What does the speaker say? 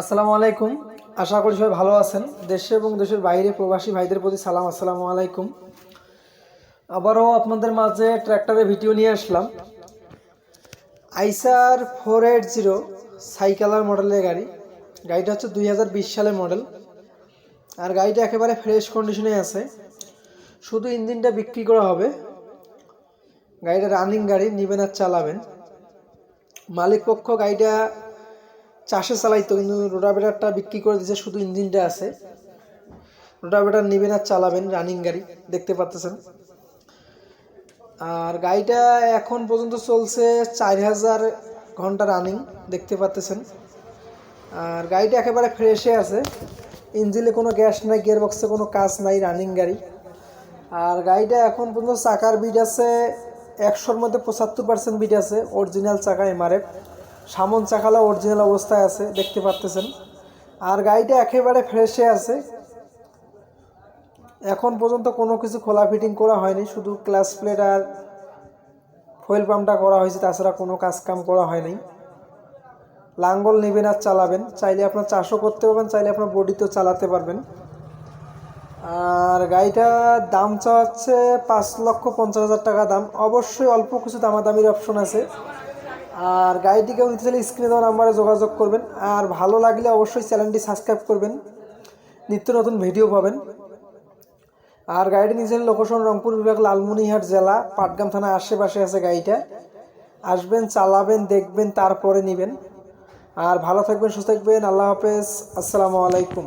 আসসালামু আলাইকুম। আশা করি সবাই ভালো আছেন। দেশে এবং দেশের বাইরে প্রবাসী ভাইদের প্রতি সালাম। আসসালামু আলাইকুম। আবারও আপনাদের মাঝে ট্র্যাক্টরের ভিডিও নিয়ে আসলাম। আইসার ফোর এইট জিরো সাইকেলার মডেলের গাড়ি। গাড়িটা হচ্ছে দুই হাজার বিশ সালের মডেল। আর গাড়িটা একেবারে ফ্রেশ কন্ডিশনে আছে। শুধু ইঞ্জিনটা বিক্রি করা হবে। গাড়িটা রানিং গাড়ি, নিবেন আর চালাবেন। মালিক পক্ষ গাড়িটা চাষে চালাইতো কিন্তু রোটাভেটারটা বিক্রি করে দিয়েছে শুধু ইঞ্জিনটা আছে। রোটাভেটার নেবেন আর চালাবেন রানিং গাড়ি, দেখতে পাচ্তেছেন আর গাড়িটা এখন পর্যন্ত চলছে চার হাজার ঘণ্টা রানিং দেখতে পাচ্তেছেন আর গাড়িটা একেবারে ফ্রেশে আছে। ইঞ্জিনে কোনো গ্যাস নাই গিয়ার বক্সে কোনো কাজ নাই রানিং গাড়ি। আর গাড়িটা এখন পর্যন্ত চাকার বিট আছে, একশোর মধ্যে পঁচাত্তর পার্সেন্ট বিট আছে অরিজিনাল চাকা এমআরএফ সামন চাকালা অরিজিনাল অবস্থায় আছে, দেখতে পারতেছেন। আর গাড়িটা একেবারে ফ্রেশে আছে। এখন পর্যন্ত কোনো কিছু খোলা ফিটিং করা হয়নি, শুধু ক্লাস প্লেট আর ফুয়েল পাম্পটা করা হয়েছে, তাছাড়া কোনো কাজ কাম করা হয়নি। লাঙ্গল নেবেন আর চালাবেন, চাইলে আপনার চাষও করতে পারবেন, চাইলে আপনার বডিতেও চালাতে পারবেন। আর গাড়িটার দাম চাচ্ছে পাঁচ লক্ষ পঞ্চাশ হাজার টাকা দাম। অবশ্যই অল্প কিছু দামাদামির অপশন আছে। আর গাড়িটিকেও নিতে চাইলে স্ক্রিনে দেওয়া নাম্বারে যোগাযোগ করবেন। আর ভালো লাগলে অবশ্যই চ্যানেলটি সাবস্ক্রাইব করবেন। নিত্য নতুন ভিডিও পাবেন। আর গাড়িটি নিয়েছেন লোকেশন রংপুর বিভাগ লালমনিহাট জেলা, পাটগ্রাম থানা আশেপাশে আছে গাড়িটা। আসবেন, চালাবেন, দেখবেন, তারপরে নেবেন। আর ভালো থাকবেন, সুস্থ থাকবেন। আল্লাহ হাফেজ। আসসালামু আলাইকুম।